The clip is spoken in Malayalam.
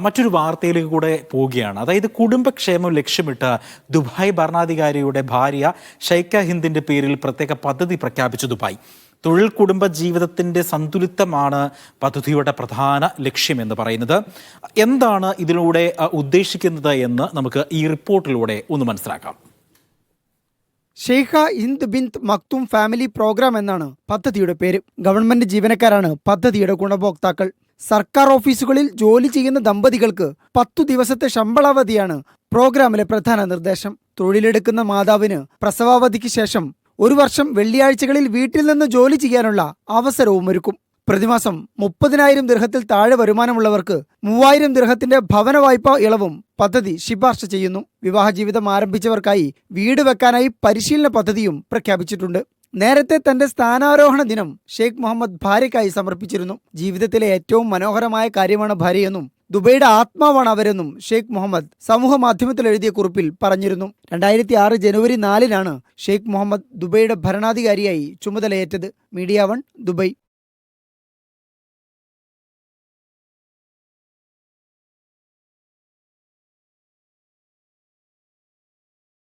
മറ്റൊരു വാർത്തയിലേക്ക് കൂടെ പോവുകയാണ്. അതായത് കുടുംബക്ഷേമം ലക്ഷ്യമിട്ട് ദുബായ് ഭരണാധികാരിയുടെ ഭാര്യ ഷൈക്ക ഹിന്ദിന്റെ പേരിൽ പ്രത്യേക പദ്ധതി പ്രഖ്യാപിച്ചു ദുബായ്. തൊഴിൽ കുടുംബ ജീവിതത്തിന്റെ സന്തുലിതമാണ് പദ്ധതിയുടെ പ്രധാന ലക്ഷ്യമെന്ന് പറയുന്നത്. എന്താണ് ഇതിലൂടെ ഉദ്ദേശിക്കുന്നത് എന്ന് നമുക്ക് ഈ റിപ്പോർട്ടിലൂടെ ഒന്ന് മനസ്സിലാക്കാം. Sheikha Hind bint Maktoum family programme എന്നാണ് പദ്ധതിയുടെ പേര്. ഗവൺമെന്റ് ജീവനക്കാരാണ് പദ്ധതിയുടെ ഗുണഭോക്താക്കൾ. സർക്കാർ ഓഫീസുകളിൽ ജോലി ചെയ്യുന്ന ദമ്പതികൾക്ക് പത്തു ദിവസത്തെ ശമ്പളാവധിയാണ് പ്രോഗ്രാമിലെ പ്രധാന നിർദ്ദേശം. തൊഴിലെടുക്കുന്ന മാതാവിന് പ്രസവാവധിക്ക് ശേഷം ഒരു വർഷം വെള്ളിയാഴ്ചകളിൽ വീട്ടിൽ നിന്ന് ജോലി ചെയ്യാനുള്ള അവസരവും ഒരുക്കും. പ്രതിമാസം മുപ്പതിനായിരം ദൃഹത്തിൽ താഴെ വരുമാനമുള്ളവർക്ക് മൂവായിരം ദൃഹത്തിന്റെ ഭവന വായ്പാ ഇളവും പദ്ധതി ശുപാർശ ചെയ്യുന്നു. വിവാഹ ജീവിതം ആരംഭിച്ചവർക്കായി വീട് വെക്കാനായി പരിശീലന പദ്ധതിയും പ്രഖ്യാപിച്ചിട്ടുണ്ട്. നേരത്തെ തന്റെ സ്ഥാനാരോഹണ ദിനം ഷെയ്ഖ് മുഹമ്മദ് ഭാര്യയ്ക്കായി സമർപ്പിച്ചിരുന്നു. ജീവിതത്തിലെ ഏറ്റവും മനോഹരമായ കാര്യമാണ് ഭാര്യയെന്നും ദുബൈയുടെ ആത്മാവാണ് അവരെന്നും ഷെയ്ഖ് മുഹമ്മദ് സമൂഹ മാധ്യമത്തിൽ എഴുതിയ കുറിപ്പിൽ പറഞ്ഞിരുന്നു. രണ്ടായിരത്തി ആറ് ജനുവരി നാലിനാണ് ഷെയ്ഖ് മുഹമ്മദ് ദുബൈയുടെ ഭരണാധികാരിയായി ചുമതലയേറ്റത്. Media one Dubai.